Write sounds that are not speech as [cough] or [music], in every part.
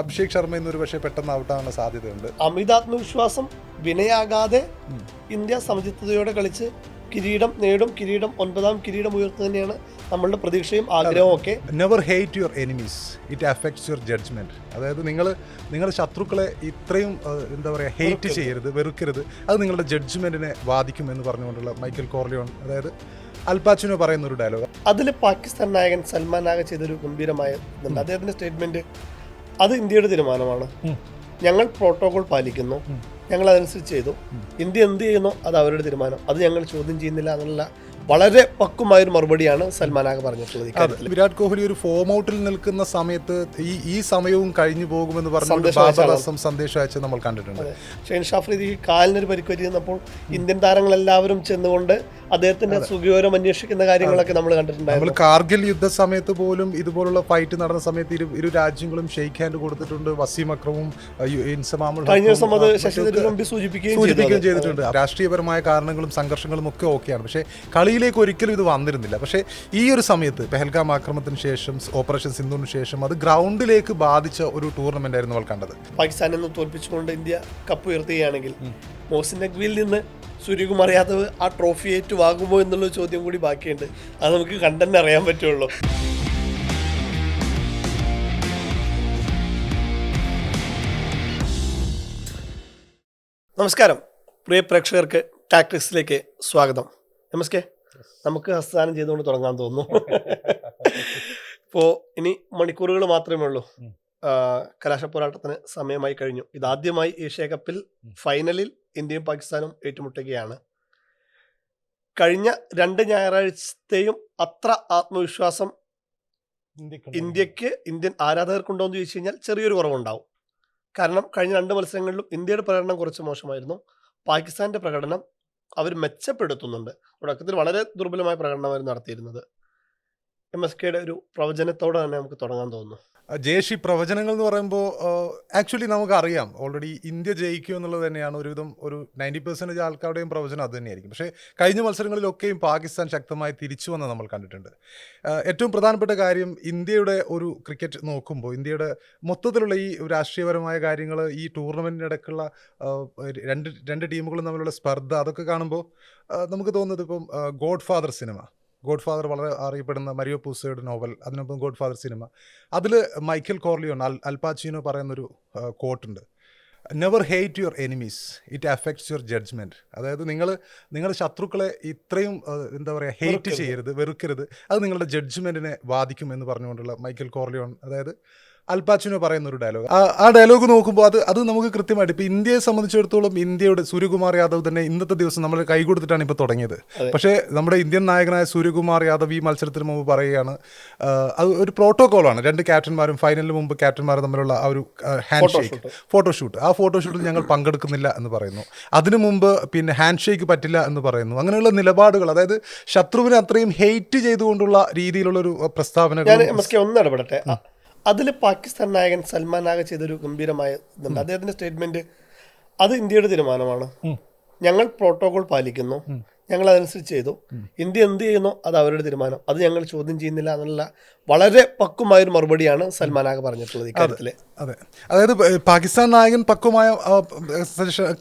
അഭിഷേക് ശർമ്മ ഇന്നൊരു പക്ഷേ പെട്ടെന്ന് ഔട്ടാകാനുള്ള സാധ്യതയുണ്ട്. അമിതാത്മവിശ്വാസം വിനയാകാതെ ഇന്ത്യ സമചിത്തതയോടെ കളിച്ച് കിരീടം നേടും കിരീടം ഒൻപതാം കിരീടം ഉയർത്തുക തന്നെയാണ് നമ്മളുടെ പ്രതീക്ഷയും ആഗ്രഹവും ഒക്കെ. Never hate your enemies it affects your judgement അതായത് നിങ്ങൾ നിങ്ങളുടെ ശത്രുക്കളെ ഇത്രയും എന്താ പറയുക ഹേറ്റ് ചെയ്യരുത് വെറുക്കരുത്. അത് നിങ്ങളുടെ ജഡ്ജ്മെന്റിനെ ബാധിക്കും എന്ന് പറഞ്ഞുകൊണ്ടുള്ള മൈക്കൽ കോർലിയോൺ അതായത് അൽപാച്ചിനോ പറയുന്ന ഒരു ഡയലോഗ് അതിൽ പാകിസ്ഥാൻ നായകൻ സൽമാൻ ആകെ ചെയ്തൊരു ഗംഭീരമായ ഇതുണ്ട്. അദ്ദേഹത്തിന്റെ സ്റ്റേറ്റ്മെന്റ് അത് ഇന്ത്യയുടെ തീരുമാനമാണ്. ഞങ്ങൾ പ്രോട്ടോകോൾ പാലിക്കുന്നു. ഞങ്ങൾ അതനുസരിച്ച് ചെയ്തു. ഇന്ത്യ എന്ത് ചെയ്യുന്നു? അത് അവരുടെ തീരുമാനം. അത് ഞങ്ങൾ ചോദ്യം ചെയ്യുന്നില്ല എന്നുള്ള വളരെ പക്വമായ ഒരു മറുപടിയാണ് സൽമാൻ ആകെ പറഞ്ഞിട്ടുള്ളത് വിരാട് കോഹ്ലി ഒരു ഫോം ഔട്ടിൽ നിൽക്കുന്ന സമയത്ത് ഈ ഈ സമയവും കഴിഞ്ഞു പോകുമെന്ന് പറഞ്ഞ സന്ദേശം അയച്ച് നമ്മൾ കണ്ടിട്ടുണ്ട്. ഷെയ്ൻ ഷാഫ്രീദി കാലിനൊരു പരിക്ക് ഇന്ത്യൻ താരങ്ങളെല്ലാവരും ചെന്നുകൊണ്ട് അദ്ദേഹത്തിന്റെ സുഖവിവരം അന്വേഷിക്കുന്ന കാര്യങ്ങളൊക്കെ നമ്മൾ കണ്ടിട്ടുണ്ട് നമ്മൾ കാർഗിൽ യുദ്ധ സമയത്ത് പോലും ഇതുപോലുള്ള ഫൈറ്റ് നടന്ന സമയത്ത് ഇരു ഇരു രാജ്യങ്ങളും ഷെയ്ക്ക് ഹാൻഡ് കൊടുത്തിട്ടുണ്ട്. വസീം അക്രമും കഴിഞ്ഞ ദിവസം അത് സൂചിപ്പിക്കുകയും ചെയ്തിട്ടുണ്ട്. രാഷ്ട്രീയപരമായ കാരണങ്ങളും സംഘർഷങ്ങളും ഒക്കെ ഓക്കെയാണ്. പക്ഷേ കളിയിലേക്ക് ഒരിക്കലും ഇത് വന്നിരുന്നില്ല. പക്ഷേ ഈ ഒരു സമയത്ത് പെഹൽഗാം ആക്രമണത്തിന് ശേഷം ഓപ്പറേഷൻ സിന്ധുവിന് ശേഷം അത് ഗ്രൗണ്ടിലേക്ക് ബാധിച്ച ഒരു ടൂർണമെന്റ് ആയിരുന്നു അവൾ കണ്ടത്. പാകിസ്ഥാനിൽ നിന്ന് തോൽപ്പിച്ചുകൊണ്ട് ഇന്ത്യ കപ്പ് ഉയർത്തുകയാണെങ്കിൽ മോസിൻ നഖ്വിയിൽ നിന്ന് സൂര്യകുമാർ യാദവ് ആ ട്രോഫി ഏറ്റുവാകുമോ എന്നുള്ള ചോദ്യം കൂടി ബാക്കിയുണ്ട്. അത് നമുക്ക് കണ്ടന്റ് അറിയാൻ പറ്റുള്ളൂ. നമസ്കാരം. പ്രിയ പ്രേക്ഷകർക്ക് ടാക്ടിക്സിലേക്ക് സ്വാഗതം. നമസ്കേ. നമുക്ക് ഹസ്താനം ചെയ്തുകൊണ്ട് തുടങ്ങാൻ തോന്നുന്നു. [laughs] ഇപ്പോൾ ഇനി മണിക്കൂറുകൾ മാത്രമേ ഉള്ളൂ. ആ, കലാശ പോരാട്ടത്തിന് സമയമായി കഴിഞ്ഞു. ഇതാദ്യമായി ഏഷ്യ കപ്പിൽ ഫൈനലിൽ ഇന്ത്യയും പാകിസ്ഥാനും ഏറ്റുമുട്ടുകയാണ്. കഴിഞ്ഞ രണ്ട് ഞായറാഴ്ചത്തെയും അത്ര ആത്മവിശ്വാസം ഇന്ത്യയ്ക്ക് ഇന്ത്യൻ ആരാധകർക്കുണ്ടോ എന്ന് ചോദിച്ചു കഴിഞ്ഞാൽ ചെറിയൊരു കുറവുണ്ടാവും. കാരണം കഴിഞ്ഞ രണ്ട് മത്സരങ്ങളിലും ഇന്ത്യയുടെ പ്രകടനം കുറച്ച് മോശമായിരുന്നു. പാകിസ്ഥാന്റെ പ്രകടനം അവർ മെച്ചപ്പെടുത്തുന്നുണ്ട്. തുടക്കത്തിൽ വളരെ ദുർബലമായ പ്രകടനമായിരുന്നു നടത്തിയിരുന്നത്. എം എസ് കെയുടെ ഒരു പ്രവചനത്തോടെ തന്നെ നമുക്ക് തുടങ്ങാൻ തോന്നുന്നു. ജേഷി പ്രവചനങ്ങൾ എന്ന് പറയുമ്പോൾ ആക്ച്വലി നമുക്കറിയാം. ഓൾറെഡി ഇന്ത്യ ജയിക്കും എന്നുള്ളത് തന്നെയാണ് ഒരുവിധം ഒരു നയന്റി പെർസെന്റേജ് ആൾക്കാരുടെയും പ്രവചനം അത് തന്നെയായിരിക്കും. പക്ഷേ കഴിഞ്ഞ മത്സരങ്ങളിലൊക്കെയും പാകിസ്ഥാൻ ശക്തമായി തിരിച്ചു വന്ന് നമ്മൾ കണ്ടിട്ടുണ്ട്. ഏറ്റവും പ്രധാനപ്പെട്ട കാര്യം ഇന്ത്യയുടെ ഒരു ക്രിക്കറ്റ് നോക്കുമ്പോൾ ഇന്ത്യയുടെ മൊത്തത്തിലുള്ള ഈ രാഷ്ട്രീയപരമായ കാര്യങ്ങൾ ഈ ടൂർണമെന്റിനിടക്കുള്ള രണ്ട് രണ്ട് ടീമുകളും തമ്മിലുള്ള സ്പർദ്ധ അതൊക്കെ കാണുമ്പോൾ നമുക്ക് തോന്നുന്നത് ഇപ്പം godfather cinema godfather വളരെ അറിയപ്പെടുന്ന മരിയോ പൂസയുടെ നോവൽ അതിനൊപ്പം ഗോഡ് ഫാദർ സിനിമ. അതിൽ Michael Corleone Al Al Pacino പറയുന്നൊരു കോട്ടുണ്ട് never hate your enemies it affects your judgement അതായത് നിങ്ങൾ നിങ്ങളുടെ ശത്രുക്കളെ ഇത്രയും എന്താ പറയുക ഹേറ്റ് ചെയ്യരുത് വെറുക്കരുത്. അത് നിങ്ങളുടെ ജഡ്ജ്മെന്റിനെ ബാധിക്കും എന്ന് പറഞ്ഞുകൊണ്ടുള്ള മൈക്കൽ കോർലിയോൺ. അതായത് അൽപാച്ചിനോ പറയുന്ന ഒരു ഡയലോഗ്. ആ ഡയലോഗ് നോക്കുമ്പോൾ അത് അത് നമുക്ക് കൃത്യമായിട്ട് ഇപ്പോൾ ഇന്ത്യയെ സംബന്ധിച്ചിടത്തോളം ഇന്ത്യയുടെ സൂര്യകുമാർ യാദവ് തന്നെ ഇന്നത്തെ ദിവസം നമ്മൾ കൈ കൊടുത്തിട്ടാണ് ഇപ്പോൾ തുടങ്ങിയത്. പക്ഷേ നമ്മുടെ ഇന്ത്യൻ നായകനായ സൂര്യകുമാർ യാദവ് ഈ മത്സരത്തിന് മുമ്പ് പറയുകയാണ് അത് ഒരു പ്രോട്ടോകോളാണ്. രണ്ട് ക്യാപ്റ്റന്മാരും ഫൈനലിന് മുമ്പ് ക്യാപ്റ്റന്മാരും തമ്മിലുള്ള ആ ഒരു ഹാൻഡ് ഷേക്ക്. ഫോട്ടോഷൂട്ട് ആ ഫോട്ടോഷൂട്ടിൽ ഞങ്ങൾ പങ്കെടുക്കുന്നില്ല എന്ന് പറയുന്നു. അതിനു മുമ്പ് പിന്നെ ഹാൻഡ് ഷേക്ക് പറ്റില്ല എന്ന് പറയുന്നു. അങ്ങനെയുള്ള നിലപാടുകൾ അതായത് ശത്രുവിനെ അത്രയും ഹെയ്റ്റ് ചെയ്തുകൊണ്ടുള്ള രീതിയിലുള്ള ഒരു പ്രസ്താവന ഒന്ന് ഇടപെടട്ടെ. അതിൽ പാകിസ്ഥാൻ നായകൻ സൽമാൻ ആകെ ചെയ്തൊരു ഗംഭീരമായ ഇതുണ്ട്. അദ്ദേഹത്തിന്റെ സ്റ്റേറ്റ്മെന്റ് അത് ഇന്ത്യയുടെ തീരുമാനമാണ്. ഞങ്ങൾ പ്രോട്ടോകോൾ പാലിക്കുന്നു. ഞങ്ങൾ അതനുസരിച്ച് ചെയ്തു. ഇന്ത്യ എന്ത് ചെയ്യുന്നു? അത് അവരുടെ തീരുമാനം. അത് ഞങ്ങൾ ചോദ്യം ചെയ്യുന്നില്ല എന്നുള്ള വളരെ പക്വമായ ഒരു മറുപടിയാണ് സൽമാൻ ആകെ പറഞ്ഞിട്ടുള്ളത് ഇക്കാര്യത്തിൽ അതെ. അതായത് പാകിസ്ഥാൻ നായകൻ പക്വമായ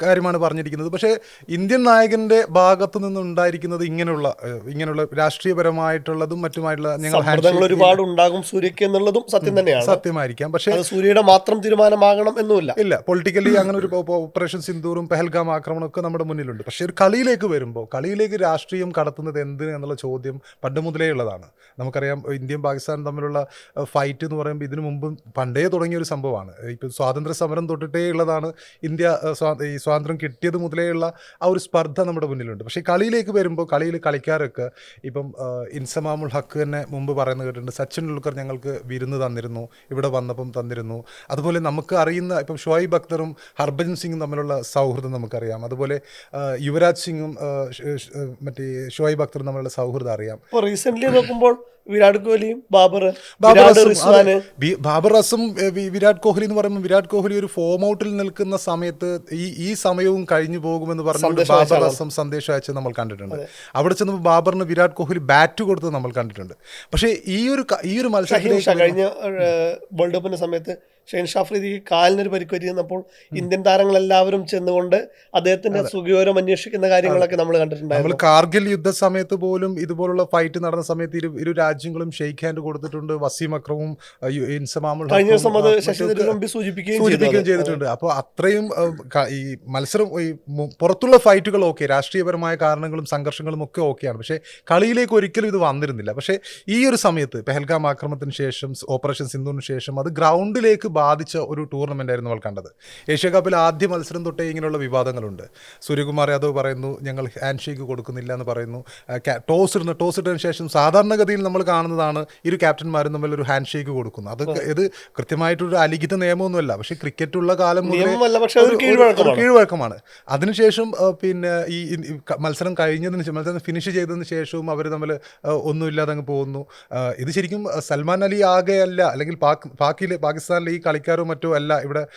കാര്യമാണ് പറഞ്ഞിരിക്കുന്നത്. പക്ഷേ ഇന്ത്യൻ നായകന്റെ ഭാഗത്തു നിന്നുണ്ടായിരിക്കുന്നത് ഇങ്ങനെയുള്ള ഇങ്ങനെയുള്ള രാഷ്ട്രീയപരമായിട്ടുള്ളതും മറ്റുമായിട്ടുള്ള ഞങ്ങൾ ഒരുപാട് ഉണ്ടാകും സൂര്യക്ക് എന്നുള്ളതും സത്യം തന്നെയാണ്. സത്യമായിരിക്കാം. പക്ഷേ സൂര്യയുടെ മാത്രം തീരുമാനമാകണം എന്നുമില്ല. ഇല്ല പൊളിറ്റിക്കലി അങ്ങനെ ഒരു ഓപ്പറേഷൻ സിന്ദൂറും പെഹൽഗാം ആക്രമണം ഒക്കെ നമ്മുടെ മുന്നിലുണ്ട്. പക്ഷേ ഒരു കളിയിലേക്ക് വരുമ്പോൾ കളിയിലേക്ക് രാഷ്ട്രീയം കടത്തുന്നത് എന്തിന് എന്നുള്ള ചോദ്യം പണ്ട് മുതലേ ഉള്ളതാണ്. നമുക്കറിയാം ഇന്ത്യയും പാകിസ്ഥാനും തമ്മിലുള്ള ഫൈറ്റ് എന്ന് പറയുമ്പോൾ ഇതിനു മുമ്പ് പണ്ടേ തുടങ്ങിയ ഒരു സംഭവമാണ്. ഇപ്പം സ്വാതന്ത്ര്യ സമരം തൊട്ടിട്ടേ ഉള്ളതാണ് ഇന്ത്യ ഈ സ്വാതന്ത്ര്യം കിട്ടിയത് മുതലേ ഉള്ള ആ ഒരു സ്പർദ്ധ നമ്മുടെ മുന്നിലുണ്ട്. പക്ഷേ കളിയിലേക്ക് വരുമ്പോൾ കളിയിൽ കളിക്കാരൊക്കെ ഇപ്പം ഇൻസമാമുൽ ഹക്ക് തന്നെ മുമ്പ് പറയുന്നത് കേട്ടിട്ടുണ്ട് സച്ചിൻ ടെണ്ടുൽക്കർ ഞങ്ങൾക്ക് വിരുന്ന് തന്നിരുന്നു ഇവിടെ വന്നപ്പം തന്നിരുന്നു. അതുപോലെ നമുക്ക് അറിയുന്ന ഇപ്പം ഷുഹൈബ് അക്തറും ഹർഭജൻ സിംഗും തമ്മിലുള്ള സൗഹൃദം നമുക്കറിയാം. അതുപോലെ യുവരാജ് സിംഗും മറ്റേ ഷുഹൈബ് അക്തറും തമ്മിലുള്ള സൗഹൃദം അറിയാം. ഇപ്പോൾ റീസെന്റ്ലി നോക്കുമ്പോൾ വിരാട് കോഹ്ലിയും ബാബർ ബാബർ വിരാട് റിസ്വാന്. ബാബർ റസും വിരാട് കോഹ്ലി എന്ന് പറയുമ്പോൾ വിരാട് കോഹ്ലി ഒരു ഫോം ഔട്ടിൽ നിൽക്കുന്ന സമയത്ത് ഈ ഈ സമയവും കഴിഞ്ഞു പോകുമെന്ന് സന്ദേശം ബാബർ റസം സന്ദേശം അയച്ച് നമ്മൾ കണ്ടിട്ടുണ്ട്. അവിടെ ചെന്നപ്പോൾ ബാബറിന് വിരാട് കോഹ്ലി ബാറ്റ് കൊടുത്തത് നമ്മൾ കണ്ടിട്ടുണ്ട്. പക്ഷേ ഈ ഒരു ഈ ഒരു മത്സരം മത്സരത്തിലേക്ക് കഴിഞ്ഞ വേൾഡ് കപ്പിന്റെ സമയത്ത് ഷെയ്ൻ ഷാഫ്രീദിക്ക് കാലിനൊരു പരിക്ക് പറ്റിയിരുന്നപ്പോൾ ഇന്ത്യൻ താരങ്ങളെല്ലാവരും ചെന്നുകൊണ്ട് അദ്ദേഹത്തിന്റെ സുഖവിവരം അന്വേഷിക്കുന്ന കാര്യങ്ങളൊക്കെ നമ്മൾ കണ്ടിട്ടുണ്ടായിരുന്നു. കാർഗിൽ യുദ്ധ സമയത്ത് പോലും ഇതുപോലുള്ള ഫൈറ്റ് നടന്ന സമയത്ത് ഇരു ഇരു രാജ്യങ്ങളും ഷെയ്ക്ക് ഹാൻഡ് കൊടുത്തിട്ടുണ്ട്. വസീം അക്രമും ഇൻസമാമും കഴിഞ്ഞ ദിവസം അത് ശശി തരൂർ സൂചിപ്പിക്കുകയും. ചെയ്തിട്ടുണ്ട്. അപ്പോൾ അത്രയും ഈ മത്സരം ഈ പുറത്തുള്ള ഫൈറ്റുകൾ ഓക്കെ രാഷ്ട്രീയപരമായ കാരണങ്ങളും സംഘർഷങ്ങളും ഒക്കെ ഓക്കെയാണ്. പക്ഷേ കളിയിലേക്ക് ഒരിക്കലും ഇത് വന്നിരുന്നില്ല. പക്ഷേ ഈ ഒരു സമയത്ത് പെഹൽഗാം ആക്രമണത്തിന് ശേഷം ഓപ്പറേഷൻ സിന്ധുവിന് ശേഷം അത് ഗ്രൗണ്ടിലേക്ക് ബാധിച്ച ഒരു ടൂർണമെന്റ് ആയിരുന്നു നമ്മൾ കണ്ടത്. ഏഷ്യ കപ്പിൽ ആദ്യ മത്സരം തൊട്ടേ ഇങ്ങനെയുള്ള വിവാദങ്ങളുണ്ട്. സൂര്യകുമാർ യാദവ് പറയുന്നു ഞങ്ങൾ ഹാൻഡ് ഷേക്ക് കൊടുക്കുന്നില്ല എന്ന് പറയുന്നു. ടോസ് ഇടുന്ന ടോസ് ഇട്ടതിന് ശേഷം സാധാരണഗതിയിൽ നമ്മൾ കാണുന്നതാണ് ഇരു ക്യാപ്റ്റന്മാരും തമ്മിൽ ഒരു ഹാൻഡ് ഷേക്ക് കൊടുക്കുന്നു അത് ഇത് കൃത്യമായിട്ടൊരു അലിഖിത നിയമമൊന്നുമല്ല. പക്ഷേ ക്രിക്കറ്റുള്ള കാലം കീഴ്വഴക്കമാണ്. അതിനുശേഷം പിന്നെ ഈ മത്സരം കഴിഞ്ഞതിന് മത്സരം ഫിനിഷ് ചെയ്തതിന് ശേഷവും അവർ തമ്മിൽ ഒന്നുമില്ലാതെ അങ്ങ് പോകുന്നു. ഇത് ശരിക്കും സൽമാൻ അലി ആകെ അല്ല അല്ലെങ്കിൽ പാക് പാക്കിലെ പാകിസ്ഥാനിലെ ഈ കളിക്കാരോ മറ്റോ അല്ല ഇവിടെ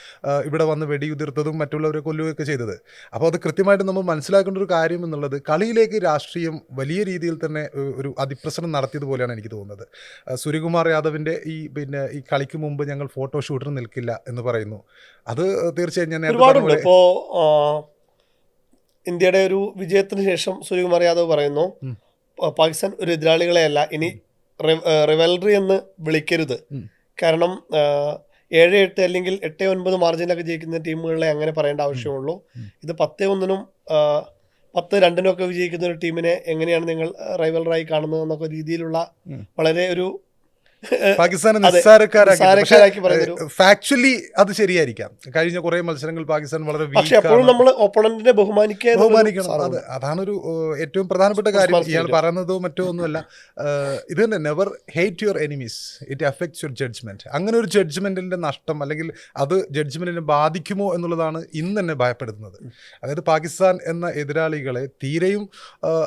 ഇവിടെ വന്ന് വെടിയുതിർത്തതും മറ്റുള്ളവരെ കൊല്ലുകയൊക്കെ ചെയ്തത്. അപ്പോൾ അത് കൃത്യമായിട്ട് നമ്മൾ മനസ്സിലാക്കേണ്ട ഒരു കാര്യം എന്നുള്ളത് കളിയിലേക്ക് രാഷ്ട്രീയം വലിയ രീതിയിൽ തന്നെ ഒരു അതിപ്രസരം നടത്തിയതുപോലെയാണ് എനിക്ക് തോന്നുന്നത്. സൂര്യകുമാർ യാദവിന്റെ ഈ പിന്നെ ഈ കളിക്ക് മുമ്പ് ഞങ്ങൾ ഫോട്ടോ ഷൂട്ടിന് നിൽക്കില്ല എന്ന് പറയുന്നു. അത് തീർച്ചയായും ഞാൻ ഒരുപാടുണ്ട്. പോലെ- ഇന്ത്യയുടെ ഒരു വിജയത്തിന് ശേഷം സൂര്യകുമാർ യാദവ് പറയുന്നു പാകിസ്ഥാൻ ഒരു എതിരാളികളെയല്ല ഇനി റിവൽറി എന്ന് വിളിക്കരുത്. കാരണം ഏഴ് എട്ട് അല്ലെങ്കിൽ എട്ട് ഒൻപത് മാർജിനിലൊക്കെ ജയിക്കുന്ന ടീമുകളെ അങ്ങനെ പറയേണ്ട ആവശ്യമുള്ളൂ. ഇത് പത്ത് ഒന്നിനും പത്ത് രണ്ടിനും ഒക്കെ വിജയിക്കുന്ന ഒരു ടീമിനെ എങ്ങനെയാണ് നിങ്ങൾ റൈവലറായി കാണുന്നത് എന്നൊക്കെ രീതിയിലുള്ള വളരെ ഒരു പാകിസ്ഥാനെ നിസ്സാരക്കാരാക്കി. ഫാക്ച്വലി അത് ശരിയായിരിക്കാം. കഴിഞ്ഞ കുറെ മത്സരങ്ങൾ പാകിസ്ഥാൻ വളരെ ആണ്. നമ്മൾ ബഹുമാനിക്കുക ബഹുമാനിക്കണം. അത് അതാണ് അതാണൊരു ഏറ്റവും പ്രധാനപ്പെട്ട കാര്യം. ഇയാൾ പറയുന്നതോ മറ്റോ ഒന്നുമല്ല. ഇത് തന്നെ never hate your enemies it affects your judgement അങ്ങനെ ഒരു ജഡ്ജ്മെന്റിന്റെ നഷ്ടം അല്ലെങ്കിൽ അത് ജഡ്ജ്മെന്റിനെ ബാധിക്കുമോ എന്നുള്ളതാണ് ഇന്ന് തന്നെ ഭയപ്പെടുന്നത് അതായത് പാകിസ്ഥാൻ എന്ന എതിരാളികളെ തീരെയും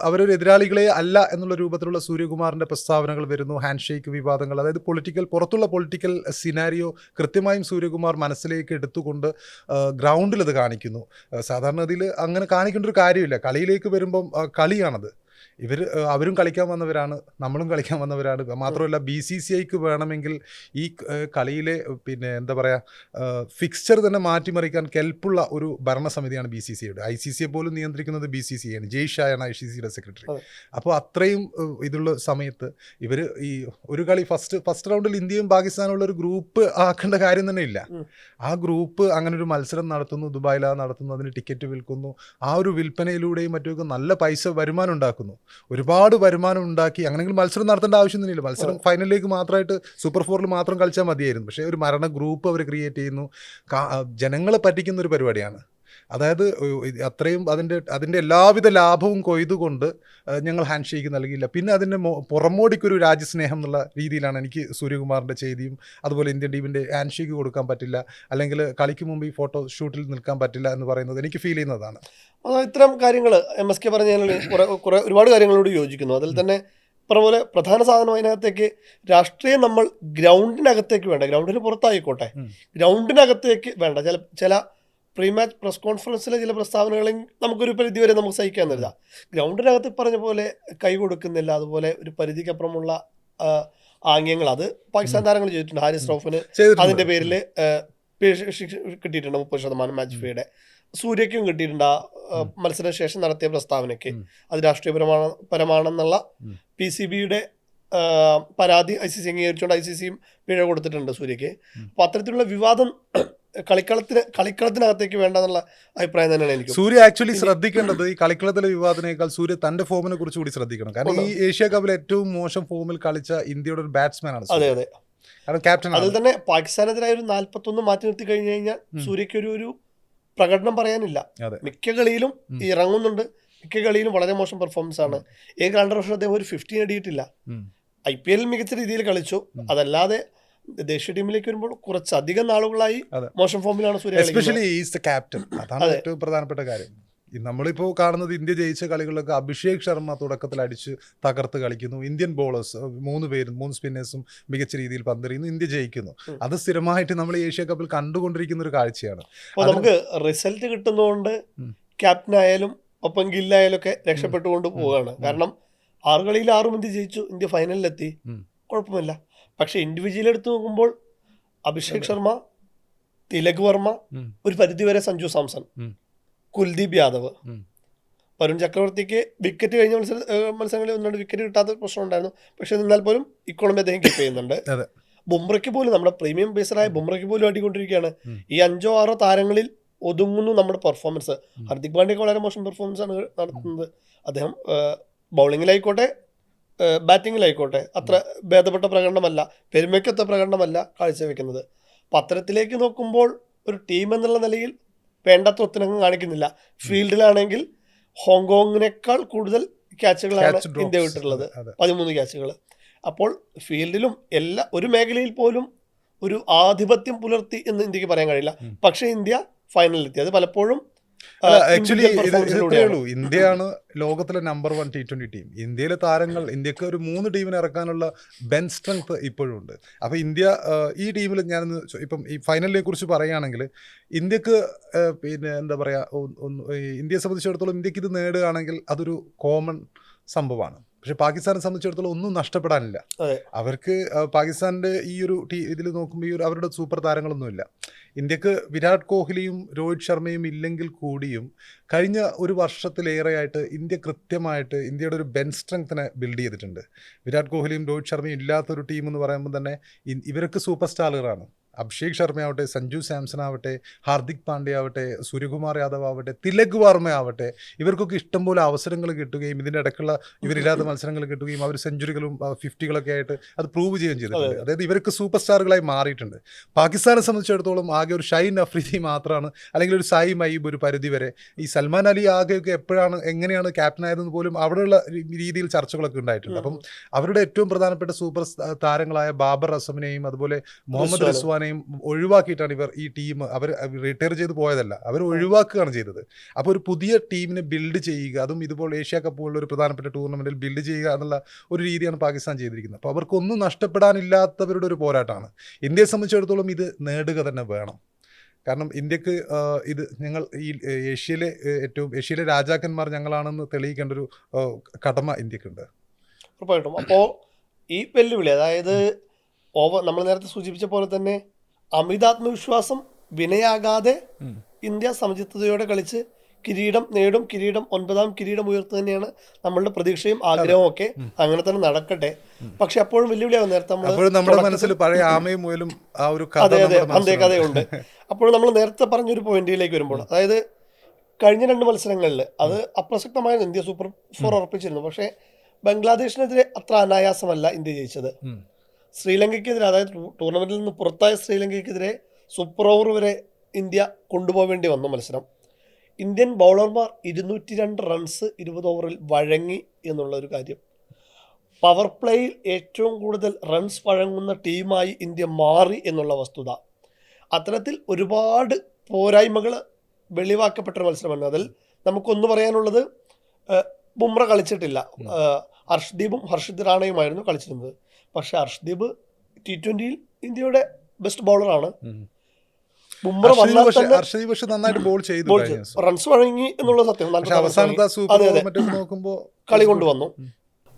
അവരൊരു എതിരാളികളെ അല്ല എന്നുള്ള രൂപത്തിലുള്ള സൂര്യകുമാറിന്റെ പ്രസ്താവനകൾ വരുന്നു. ഹാൻഡ് ഷേക്ക് വിവാദങ്ങൾ അതായത് പൊളിറ്റിക്കൽ പുറത്തുള്ള പൊളിറ്റിക്കൽ സിനാരിയോ കൃത്യമായും സൂര്യകുമാർ മനസ്സിലേക്ക് എടുത്തുകൊണ്ട് ഗ്രൗണ്ടിൽ അത് കാണിക്കുന്നു. സാധാരണ അതിൽ അങ്ങനെ കാണിക്കേണ്ട ഒരു കാര്യമില്ല. കളിയിലേക്ക് വരുമ്പം കളിയാണത്. ഇവർ അവരും കളിക്കാൻ വന്നവരാണ് നമ്മളും കളിക്കാൻ വന്നവരാണ്. മാത്രമല്ല ബി സി സി ഐക്ക് വേണമെങ്കിൽ ഈ കളിയിലെ പിന്നെ എന്താ പറയുക ഫിക്സ്ചർ തന്നെ മാറ്റിമറിക്കാൻ കെൽപ്പുള്ള ഒരു ഭരണസമിതിയാണ് ബി സി സിയുടെ ഐ സി സിയെ പോലും നിയന്ത്രിക്കുന്നത് ബി സി സി ആണ് ജയ് ഷായാണ് ഐ സി സിയുടെ സെക്രട്ടറി അപ്പോൾ അത്രയും ഇതുള്ള സമയത്ത് ഇവർ ഈ ഒരു കളി ഫസ്റ്റ് ഫസ്റ്റ് റൗണ്ടിൽ ഇന്ത്യയും പാകിസ്ഥാനുള്ള ഒരു ഗ്രൂപ്പ് ആക്കേണ്ട കാര്യം തന്നെ ഇല്ല. ആ ഗ്രൂപ്പ് അങ്ങനെ ഒരു മത്സരം നടത്തുന്നു ദുബായിലാണ് നടത്തുന്നു അതിന് ടിക്കറ്റ് വിൽക്കുന്നു. ആ ഒരു വിൽപ്പനയിലൂടെയും മറ്റുമൊക്കെ നല്ല പൈസ വരുമാനം ഉണ്ടാക്കുന്നു. ഒരുപാട് വരുമാനം ഉണ്ടാക്കി അങ്ങനെയെങ്കിലും മത്സരം നടത്തേണ്ട ആവശ്യമൊന്നുമില്ല മത്സരം ഫൈനലിലേക്ക് മാത്രമായിട്ട് സൂപ്പർ ഫോറിൽ മാത്രം കളിച്ചാൽ മതിയായിരുന്നു. പക്ഷേ ഒരു മരണ ഗ്രൂപ്പ് അവർ ക്രിയേറ്റ് ചെയ്യുന്നു. ജനങ്ങളെ പറ്റിക്കുന്ന ഒരു പരിപാടിയാണ്. അതായത് അത്രയും അതിന്റെ അതിന്റെ എല്ലാവിധ ലാഭവും കൊയ്തുകൊണ്ട് ഞങ്ങൾ ഹാൻഡ് ഷേക്ക് നൽകിയില്ല. പിന്നെ അതിന്റെ പുറമോടിക്കൊരു രാജ്യസ്നേഹം എന്നുള്ള രീതിയിലാണ് എനിക്ക് സൂര്യകുമാറിന്റെ ചെയ്തിയും അതുപോലെ ഇന്ത്യൻ ടീമിന്റെ ഹാൻഡ് ഷേക്ക് കൊടുക്കാൻ പറ്റില്ല അല്ലെങ്കിൽ കളിക്ക് മുമ്പ് ഈ ഫോട്ടോ ഷൂട്ടിൽ നിൽക്കാൻ പറ്റില്ല എന്ന് പറയുന്നത് എനിക്ക് ഫീൽ ചെയ്യുന്നതാണ്. ഇത്തരം കാര്യങ്ങൾ എം എസ് കെ പറഞ്ഞ കുറേ കുറെ ഒരുപാട് കാര്യങ്ങളോട് യോജിക്കുന്നു. അതിൽ തന്നെ പറഞ്ഞ പോലെ പ്രധാന സാധനം അതിനകത്തേക്ക് രാഷ്ട്രീയം നമ്മൾ ഗ്രൗണ്ടിനകത്തേക്ക് വേണ്ട. ഗ്രൗണ്ടിന് പുറത്തായിക്കോട്ടെ. ഗ്രൗണ്ടിനകത്തേക്ക് വേണ്ട. ചില ചില പ്രീ മാച്ച് പ്രസ് കോൺഫറൻസിലെ ചില പ്രസ്താവനകളും നമുക്കൊരു പരിധി വരെ നമുക്ക് സഹിക്കാൻ തരില്ല. ഗ്രൗണ്ടിനകത്ത് പറഞ്ഞ പോലെ കൈ കൊടുക്കുന്നില്ല. അതുപോലെ ഒരു പരിധിക്കപ്പുറമുള്ള ആംഗ്യങ്ങൾ. അത് പാകിസ്ഥാൻ താരങ്ങൾ ചെയ്തിട്ടുണ്ട്. ഹാരിസ് റോഫിന്. അതിന്റെ പേരിൽ കിട്ടിയിട്ടുണ്ട്. മുപ്പത് ശതമാനം മാച്ച് ഫീയുടെ സൂര്യക്കും കിട്ടിയിട്ടുണ്ട് ആ മത്സരശേഷം നടത്തിയ പ്രസ്താവനയ്ക്ക്. അത് രാഷ്ട്രീയപരമാണ് പരമാണെന്നുള്ള. പി സി ബിയുടെ പരാതി ഐ സി സി അംഗീകരിച്ചുകൊണ്ട് ഐ സി സിയും പിഴ കൊടുത്തിട്ടുണ്ട് സൂര്യക്ക് അപ്പോൾ അപ്പൊ അത്തരത്തിലുള്ള വിവാദം [clears throat] കളിക്കളത്തിന് കളിക്കളത്തിനകത്തേക്ക് വേണ്ടെന്നുള്ള അഭിപ്രായം തന്നെയാണ് എനിക്ക് സൂര്യ ആക്ച്വലി ശ്രദ്ധിക്കേണ്ടത് ഈ കളിക്കളത്തിലെ വിവാദത്തിനേക്കാൾ സൂര്യ തന്റെ ഫോമിനെ കുറിച്ച് കൂടി ശ്രദ്ധിക്കണം. കാരണം ഈ ഏഷ്യ കപ്പിൽ ഏറ്റവും മോശം ഫോമിൽ കളിച്ച ഇന്ത്യയുടെ ഒരു ബാറ്റ്സ്മാൻ ആണ് അതെ അതെ. കാരണം ക്യാപ്റ്റൻ അതിൽ തന്നെ പാകിസ്ഥാനെതിരായ ഒരു നാൽപ്പത്തൊന്ന് മാറ്റി നിർത്തി കഴിഞ്ഞു കഴിഞ്ഞാൽ. സൂര്യക്ക് ഒരു ഒരു പ്രകടനം പറയാനില്ല. മിക്ക കളിയിലും ഇറങ്ങുന്നുണ്ട്. മിക്ക കളിയിലും വളരെ മോശം പെർഫോമൻസ് ആണ്. ഏക വർഷം അദ്ദേഹം ഒരു ഫിഫ്റ്റീൻ നേടിയിട്ടില്ല ഐ പി എല്ലിൽ മികച്ച രീതിയിൽ കളിച്ചു. അതല്ലാതെ ദേശീയ ടീമിലേക്ക് വരുമ്പോൾ കുറച്ചധികം നാളുകളായി. മോശം ഫോമിലാണ് Surya. Especially is the captain അതാണ് ഏറ്റവും പ്രധാനപ്പെട്ട കാര്യം. നമ്മളിപ്പോൾ കാണുന്നത് ഇന്ത്യ ജയിച്ച കളികളിലൊക്കെ അഭിഷേക് ശർമ്മ തുടക്കത്തിൽ അടിച്ച് തകർത്ത് കളിക്കുന്നു. ഇന്ത്യൻ ബോളേഴ്സ് മൂന്ന് പേരും മൂന്ന് സ്പിന്നേഴ്സും മികച്ച രീതിയിൽ പന്തെറിയുന്നു. ഇന്ത്യ ജയിക്കുന്നു. അത് സ്ഥിരമായിട്ട് നമ്മൾ ഏഷ്യ കപ്പിൽ കണ്ടുകൊണ്ടിരിക്കുന്ന ഒരു കാഴ്ചയാണ്. നമുക്ക് റിസൾട്ട് കിട്ടുന്നതുകൊണ്ട്. ക്യാപ്റ്റൻ ആയാലും ഒപ്പം ഗില്ലായാലും ഒക്കെ രക്ഷപ്പെട്ടുകൊണ്ട് പോവുകയാണ്. കാരണം ആറ് കളിയിൽ ആറും ഇന്ത്യ ജയിച്ചു ഇന്ത്യ ഫൈനലിലെത്തി. കുഴപ്പമില്ല പക്ഷെ ഇൻഡിവിജ്വൽ എടുത്ത് നോക്കുമ്പോൾ അഭിഷേക് ശർമ്മ തിലക് വർമ്മ. ഒരു പരിധിവരെ സഞ്ജു സാംസൺ കുൽദീപ് യാദവ്. വരുൺ ചക്രവർത്തിക്ക് വിക്കറ്റ് കഴിഞ്ഞ മത്സര മത്സരങ്ങളിൽ ഒന്ന് രണ്ട് വിക്കറ്റ് കിട്ടാത്ത പ്രശ്നം ഉണ്ടായിരുന്നു പക്ഷെ എന്നാൽ പോലും ഇക്കോണമി അദ്ദേഹം കീപ്പ് ചെയ്യുന്നുണ്ട്. ബുംറയ്ക്ക് പോലും നമ്മുടെ പ്രീമിയം ബേസറായ ബുംറയ്ക്ക് പോലും അടിക്കൊണ്ടിരിക്കുകയാണ് ഉം. ഈ അഞ്ചോ ആറോ താരങ്ങളിൽ ഒതുങ്ങുന്നു നമ്മുടെ പെർഫോമൻസ്. ഹർദിക് പാണ്ഡ്യക്ക് വളരെ മോശം പെർഫോമൻസ് ആണ് നടത്തുന്നത് അദ്ദേഹം ബൗളിങ്ങിലായിക്കോട്ടെ ബാറ്റിങ്ങിലായിക്കോട്ടെ അത്ര ഭേദപ്പെട്ട പ്രകടനമല്ല പെരുമയ്ക്കത്ത പ്രകടനമല്ല കാഴ്ചവെക്കുന്നത്. അപ്പം അത്തരത്തിലേക്ക് നോക്കുമ്പോൾ ഒരു ടീം എന്നുള്ള നിലയിൽ വേണ്ടത്ര ഒത്തിണക്കം കാണിക്കുന്നില്ല. ഫീൽഡിലാണെങ്കിൽ ഹോങ്കോങ്ങിനേക്കാൾ കൂടുതൽ ക്യാച്ചുകളാണ് ഇന്ത്യ വിട്ടിട്ടുള്ളത്. പതിമൂന്ന് ക്യാച്ചുകൾ അപ്പോൾ ഫീൽഡിലും എല്ലാ ഒരു മേഖലയിൽ പോലും ഒരു ആധിപത്യം പുലർത്തി എന്ന് ഇന്ത്യയ്ക്ക് പറയാൻ കഴിയില്ല. പക്ഷേ ഇന്ത്യ ഫൈനലിലെത്തി അത് പലപ്പോഴും ആക്ച്വലി ഇത് ഇത്രയേ. ഉള്ളൂ. ഇന്ത്യയാണ് ലോകത്തിലെ number one T twenty team ഇന്ത്യയിലെ താരങ്ങൾ ഇന്ത്യയ്ക്ക് ഒരു മൂന്ന് ടീമിനെ ഇറക്കാനുള്ള ബെൻ സ്ട്രെങ്ത് ഇപ്പോഴും ഉണ്ട്. അപ്പോൾ ഇന്ത്യ ഈ ടീമിൽ ഞാനൊന്ന് ഇപ്പം ഈ ഫൈനലിനെ കുറിച്ച് പറയുകയാണെങ്കിൽ ഇന്ത്യയ്ക്ക് പിന്നെ എന്താ പറയുക ഇന്ത്യയെ സംബന്ധിച്ചിടത്തോളം ഇന്ത്യയ്ക്ക് ഇത് നേടുകയാണെങ്കിൽ അതൊരു കോമൺ സംഭവമാണ്. പക്ഷെ പാകിസ്ഥാനെ സംബന്ധിച്ചിടത്തോളം ഒന്നും നഷ്ടപ്പെടാനില്ല. അവർക്ക് പാകിസ്ഥാന്റെ ഈ ഒരു ടീ ഇതിൽ നോക്കുമ്പോൾ ഈ ഒരു അവരുടെ സൂപ്പർ താരങ്ങളൊന്നുമില്ല. ഇന്ത്യയ്ക്ക് വിരാട് കോഹ്ലിയും രോഹിത് ശർമ്മയും ഇല്ലെങ്കിൽ കൂടിയും കഴിഞ്ഞ ഒരു വർഷത്തിലേറെയായിട്ട് ഇന്ത്യ കൃത്യമായിട്ട് ഇന്ത്യയുടെ ഒരു ബെൻ സ്ട്രെങ്ത്തിനെ ബിൽഡ് ചെയ്തിട്ടുണ്ട്. വിരാട് കോഹ്ലിയും രോഹിത് ശർമ്മയും ഇല്ലാത്തൊരു ടീം എന്ന് പറയുമ്പോൾ തന്നെ ഇവർക്ക് ഇവരൊക്കെ സൂപ്പർ സ്റ്റാറുകളാണ്. അഭിഷേക് ശർമ്മയാവട്ടെ സഞ്ജു സാംസൺ ആവട്ടെ ഹാർദിക് പാണ്ഡ്യ ആവട്ടെ സൂര്യകുമാർ യാദവ് ആവട്ടെ തിലക് വർമ്മ ആവട്ടെ ഇവർക്കൊക്കെ ഇഷ്ടംപോലെ അവസരങ്ങൾ കിട്ടുകയും ഇതിന്റെ ഇടയ്ക്കുള്ള ഇവരില്ലാത്ത മത്സരങ്ങൾ കിട്ടുകയും അവർ സെഞ്ചുറികളും ഫിഫ്റ്റികളൊക്കെ ആയിട്ട് അത് പ്രൂവ് ചെയ്യുകയും ചെയ്തിട്ടുണ്ട്. അതായത് ഇവർക്ക് സൂപ്പർ സ്റ്റാറുകളായി മാറിയിട്ടുണ്ട്. പാകിസ്ഥാനെ സംബന്ധിച്ചിടത്തോളം ആകെ ഒരു ഷൈൻ അഫ്രീദി മാത്രമാണ് അല്ലെങ്കിൽ ഒരു സായി മയ്യൂബ് ഒരു പരിധി വരെ ഈ സൽമാൻ അലി ആകെയൊക്കെ എപ്പോഴാണ് എങ്ങനെയാണ് ക്യാപ്റ്റൻ ആയതെന്ന് പോലും അവിടെയുള്ള രീതിയിൽ ചർച്ചകളൊക്കെ ഉണ്ടായിട്ടുണ്ട്. അപ്പം അവരുടെ ഏറ്റവും പ്രധാനപ്പെട്ട സൂപ്പർ താരങ്ങളായ ബാബർ അസമിനെയും അതുപോലെ മുഹമ്മദ് റിസ്വാനും. റിസ്വാനെയും ഒഴിവാക്കിയിട്ടാണ് ഇവർ ഈ ടീം അവർ റിട്ടയർ ചെയ്ത് പോയതല്ല. അവർ ഒഴിവാക്കുകയാണ് ചെയ്തത്. അപ്പോൾ ഒരു പുതിയ ടീമിനെ ബിൽഡ് ചെയ്യുക അതും ഇതുപോലെ ഏഷ്യ കപ്പ് പോലുള്ള ഒരു പ്രധാനപ്പെട്ട ടൂർണമെന്റിൽ ബിൽഡ് ചെയ്യുക എന്നുള്ള ഒരു രീതിയാണ് പാകിസ്ഥാൻ ചെയ്തിരിക്കുന്നത്. അപ്പോൾ അവർക്കൊന്നും നഷ്ടപ്പെടാനില്ലാത്തവരുടെ ഒരു പോരാട്ടമാണ്. ഇന്ത്യയെ സംബന്ധിച്ചിടത്തോളം ഇത് നേടുക തന്നെ വേണം. കാരണം ഇന്ത്യയ്ക്ക് ഇത് ഞങ്ങൾ ഈ ഏഷ്യയിലെ ഏറ്റവും ഏഷ്യയിലെ രാജാക്കന്മാർ ഞങ്ങളാണെന്ന് തെളിയിക്കേണ്ട ഒരു കടമ ഇന്ത്യക്കുണ്ട്. ഉറപ്പായിട്ടും. അപ്പോൾ ഈ വെല്ലുവിളി അതായത് ഓവർ നമ്മൾ നേരത്തെ സൂചിപ്പിച്ച പോലെ തന്നെ അമിതാത്മവിശ്വാസം വിനയാകാതെ ഇന്ത്യ സമചിത്തതയോടെ കളിച്ച് കിരീടം നേടും കിരീടം ഒൻപതാം കിരീടം ഉയർത്തു തന്നെയാണ് നമ്മളുടെ പ്രതീക്ഷയും ആഗ്രഹവും ഒക്കെ അങ്ങനെ തന്നെ നടക്കട്ടെ. പക്ഷെ അപ്പോഴും വെല്ലുവിളിയാവും നേരത്തെ നമ്മുടെ മനസ്സിൽ പഴയ ആമയും മുയലും ആ ഒരു അതെ അതെ അന്തേ കഥയുണ്ട്. അപ്പോൾ നമ്മൾ നേരത്തെ പറഞ്ഞൊരു പോയിന്റിലേക്ക് വരുമ്പോൾ അതായത് കഴിഞ്ഞ രണ്ട് മത്സരങ്ങളിൽ അത് അപ്രസക്തമായ ഇന്ത്യ സൂപ്പർ ഫോർ ഉറപ്പിച്ചിരുന്നു. പക്ഷേ ബംഗ്ലാദേശിനെതിരെ അത്ര അനായാസമല്ല ഇന്ത്യ ജയിച്ചത്. ശ്രീലങ്കയ്ക്കെതിരെ അതായത് ടൂർണമെന്റിൽ ടൂർണമെന്റിൽ നിന്ന് പുറത്തായ ശ്രീലങ്കയ്ക്കെതിരെ സൂപ്പർ ഓവർ വരെ ഇന്ത്യ കൊണ്ടുപോകേണ്ടി വന്ന മത്സരം. ഇന്ത്യൻ ബൗളർമാർ ഇരുന്നൂറ്റി രണ്ട് റൺസ് ഇരുപത് ഓവറിൽ വഴങ്ങി എന്നുള്ളൊരു കാര്യം. പവർ പ്ലേയിൽ ഏറ്റവും കൂടുതൽ റൺസ് വഴങ്ങുന്ന ടീമായി ഇന്ത്യ മാറി എന്നുള്ള വസ്തുത. അത്തരത്തിൽ ഒരുപാട് പോരായ്മകൾ വെളിവാക്കപ്പെട്ട മത്സരമാണ്. അതിൽ നമുക്കൊന്ന് പറയാനുള്ളത് ബുംറ കളിച്ചിട്ടില്ല. ഹർഷ്ദീപും ഹർഷിത് റാണയുമായിരുന്നു കളിച്ചിരുന്നത്. പക്ഷേ ഹർഷ്ദീപ് ടി ട്വന്റിയിൽ ഇന്ത്യയുടെ ബെസ്റ്റ് ബൗളറാണ് ആണ്. ബുംറ പക്ഷേ നന്നായിട്ട് ബോൾ ചെയ്തു. റൺസ് വഴങ്ങി എന്നുള്ള സത്യം. അവസാനത്തെ. നോക്കുമ്പോൾ കളി കൊണ്ടുവന്നു.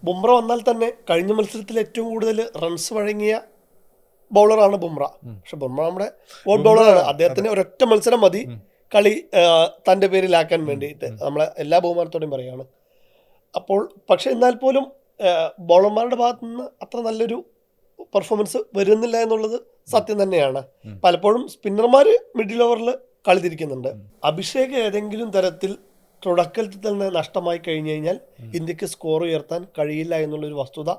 ബുംറ വന്നാൽ തന്നെ കഴിഞ്ഞ മത്സരത്തിൽ ഏറ്റവും കൂടുതൽ റൺസ് വഴങ്ങിയ ബൗളറാണ് ബുംറ. പക്ഷെ ബുംറ നമ്മുടെ ഓട്ട് ബൗളറാണ് അദ്ദേഹത്തിന് ഒരൊറ്റ മത്സരം മതി. കളി തന്റെ തന്റെ പേരിലാക്കാൻ വേണ്ടിയിട്ട്. നമ്മളെ എല്ലാ ബഹുമാനത്തോടെയും പറയാണ്. അപ്പോൾ പക്ഷെ എന്നാൽ പോലും ബൗളർമാരുടെ ഭാഗത്തു നിന്ന് അത്ര നല്ലൊരു പെർഫോമൻസ് വരുന്നില്ല എന്നുള്ളത് സത്യം തന്നെയാണ്. പലപ്പോഴും സ്പിന്നർമാർ മിഡിൽ ഓവറിൽ കളിതിരിക്കുന്നുണ്ട്. അഭിഷേക് ഏതെങ്കിലും തരത്തിൽ തുടക്കത്തിൽ തന്നെ നഷ്ടമായി കഴിഞ്ഞു കഴിഞ്ഞാൽ ഇന്ത്യയ്ക്ക് സ്കോർ ഉയർത്താൻ കഴിയില്ല എന്നുള്ളൊരു വസ്തുത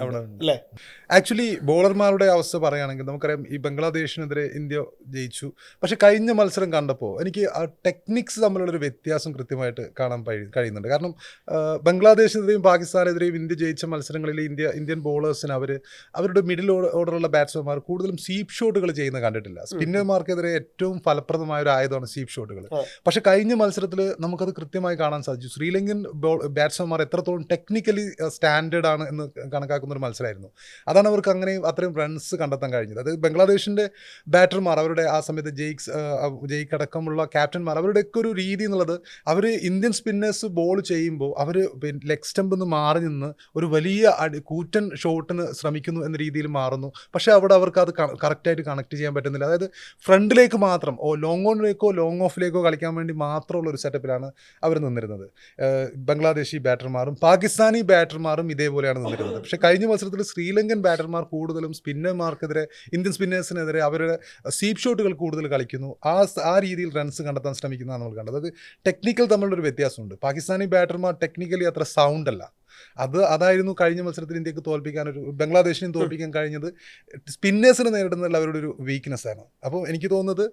നമ്മുടെ മുന്നിൽ. അല്ലേ? ആക്ച്വലി ബോളർമാരുടെ അവസ്ഥ പറയുകയാണെങ്കിൽ നമുക്കറിയാം ഈ ബംഗ്ലാദേശിനെതിരെ ഇന്ത്യ ജയിച്ചു. പക്ഷെ കഴിഞ്ഞ മത്സരം കണ്ടപ്പോൾ എനിക്ക് ആ ടെക്നിക്സ് തമ്മിലുള്ളൊരു വ്യത്യാസം കൃത്യമായിട്ട് കാണാൻ കഴി- കഴിയുന്നുണ്ട്. കാരണം ബംഗ്ലാദേശിനെതിരെയും പാകിസ്ഥാനെതിരെയും ഇന്ത്യ ജയിച്ച മത്സരങ്ങളിൽ ഇന്ത്യ ഇന്ത്യൻ ബോളേഴ്സിന് അവർ അവരുടെ മിഡിൽ ഓർഡറുള്ള ബാറ്റ്സ്മാൻമാർ കൂടുതലും സീപ്പ് ഷോട്ടുകൾ ചെയ്യുന്ന കണ്ടിട്ടില്ല. സ്പിന്നർമാർക്കെതിരെ ഏറ്റവും ഫലപ്രദമായ ഒരു ആയുധമാണ് സീപ്പ് ഷോട്ടുകൾ. പക്ഷെ കഴിഞ്ഞ മത്സരത്തിൽ നമുക്കത് കൃത്യമായി കാണാൻ സാധിച്ചു. ശ്രീലങ്കൻ ബോൾ ബാറ്റ്സ്മാൻമാർ എത്രത്തോളം ടെക്നിക്കലി സ്റ്റാൻഡേർഡ് ആണ് എന്ന് കണക്കാക്കുന്ന ഒരു മത്സരമായിരുന്നു. അതാണ് അവർക്ക് അങ്ങനെ അത്രയും റൺസ് കണ്ടെത്താൻ കഴിഞ്ഞത്. അത് ബംഗ്ലാദേശിന്റെ ബാറ്റർമാർ അവരുടെ ആ സമയത്ത് ജെയ്ക്സ് ജെയ്ക്ക് അടക്കമുള്ള ക്യാപ്റ്റന്മാർ അവരുടെയൊക്കെ ഒരു രീതി എന്നുള്ളത് അവർ ഇന്ത്യൻ സ്പിന്നേഴ്സ് ബോൾ ചെയ്യുമ്പോൾ അവർ ലെഗ് സ്റ്റംപിൽ നിന്ന് മാറി നിന്ന് ഒരു വലിയ കൂറ്റൻ ഷോട്ടിന് ശ്രമിക്കുന്നു എന്ന രീതിയിൽ മാറുന്നു. പക്ഷേ അവിടെ അവർക്ക് അത് കറക്റ്റായിട്ട് കണക്ട് ചെയ്യാൻ പറ്റുന്നില്ല. അതായത് ഫ്രണ്ടിലേക്ക് മാത്രം ഓ ലോങ് ഓണിലേക്കോ ലോങ് ഓഫിലേക്കോ കളിക്കാൻ വേണ്ടി മാത്രമുള്ള ഒരു സെറ്റപ്പിലാണ് അവർ നിന്നിരുന്നത്. ബംഗ്ലാദേശി ബാറ്റർമാരും പാകിസ്ഥാനി ബാറ്റർമാരും ഇതേപോലെയാണ് നിന്നിരുന്നത്. പക്ഷേ കഴിഞ്ഞ മത്സരത്തിൽ ശ്രീലങ്കൻ ബാറ്റർമാർ കൂടുതലും സ്പിന്നർമാർക്കെതിരെ ഇന്ത്യൻ സ്പിന്നേഴ്സിനെതിരെ അവരുടെ സീപ് ഷോട്ടുകൾ കൂടുതൽ കളിക്കുന്നു. ആ ആ രീതിയിൽ റൺസ് കണ്ടെത്താൻ ശ്രമിക്കുന്നതാണ് നമ്മൾ കണ്ടത്. അത് ടെക്നിക്കൽ തമ്മിലുള്ള ഒരു വ്യത്യാസമുണ്ട്. പാകിസ്ഥാനി ബാറ്റർമാർ ടെക്നിക്കലി അത്ര സൗണ്ട് അല്ല. അത് അതായിരുന്നു കഴിഞ്ഞ മത്സരത്തിൽ ഇന്ത്യയ്ക്ക് തോൽപ്പിക്കാൻ ഒരു ബംഗ്ലാദേശിനും തോൽപ്പിക്കാൻ കഴിഞ്ഞത്. സ്പിന്നേഴ്സിന് നേരിടുന്ന അവരുടെ ഒരു വീക്ക്നെസ് ആണ്. അപ്പോൾ എനിക്ക് തോന്നുന്നത്